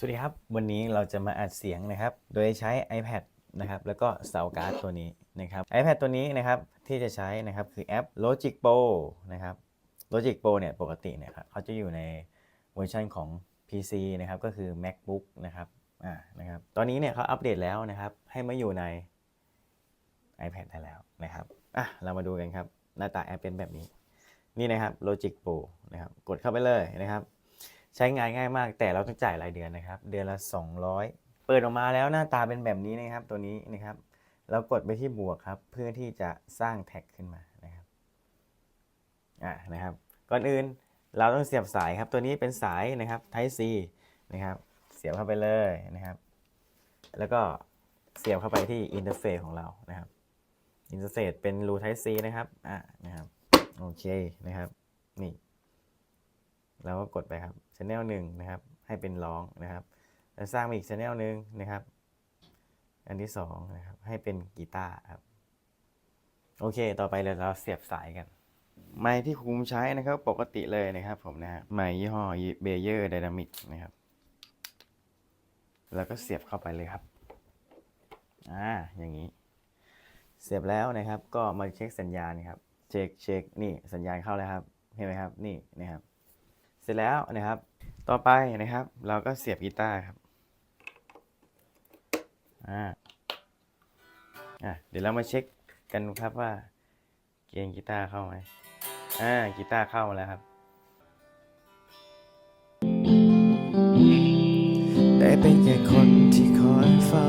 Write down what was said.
สวัสดีครับ วันนี้เราจะมาอัดเสียงนะครับ โดยใช้ iPad นะครับ แล้วก็เสาการ์ดตัวนี้นะครับ iPad ตัวนี้นะครับที่จะใช้นะครับคือแอป Logic Pro นะครับ Logic Pro เนี่ยปกติเนี่ยครับเขาจะอยู่ในเวอร์ชันของ PC นะครับก็คือ MacBook นะครับอ่านะครับตอนนี้เนี่ยเขาอัปเดตแล้วนะครับ ให้มาอยู่ใน iPad ได้แล้วนะครับอะเรามาดูกันครับ หน้าตาแอปเป็นแบบนี้ นี่นะครับ Logic Pro นะครับกดเข้าไปเลยนะครับ ใช้งานง่ายมาก แต่เราต้องจ่ายรายเดือนนะครับ เดือนละ 200 เปิดออกมาแล้วหน้าตาเป็นแบบนี้นะครับ ตัวนี้นะครับ เรากดไปที่บวกครับ เพื่อที่จะสร้างแท็กขึ้นมานะครับอ่านะครับ ก่อนอื่นเราต้องเสียบสายครับ ตัวนี้เป็นสายนะครับ Type C นะครับ เสียบเข้าไปเลยนะครับ แล้วก็เสียบเข้าไปที่อินเทอร์เฟซของเรานะครับอินเทอร์เฟซเป็นรู Type C นะครับอ่านะครับโอเคนะครับนี่ เราก็กดไปครับช anel หนึ่งนะครับ ให้เป็นร้องนะครับ แล้วสร้างมาอีกช anel หนึ่งนะครับ อันที่สองนะครับ ให้เป็นกีตาร์ครับ โอเค ต่อไปเลยเราเสียบสายกัน ไมค์ที่คุมใช้นะครับ ปกติเลยนะครับผมนะฮะไมค์ยี่ห้อเบเยอร์ไดนามิกนะครับ แล้วก็เสียบเข้าไปเลยครับ อ่า อย่างนี้ เสียบแล้วนะครับ ก็มาเช็คสัญญาณครับ เช็คเช็คนี่สัญญาณเข้าแล้วครับ เห็นไหมครับ นี่นะครับ สร็จแล้วนะครับ ต่อไปนะครับ เราก็เสียบกีตาร์ครับอ่าอะเดี๋ยวเรามาเช็คกันครับว่าเกณฑ์กีตาร์เข้าไหมอ่ากีตาร์เข้ามาแล้วครับ ได้เป็นแค่คนที่คอยเฝ้า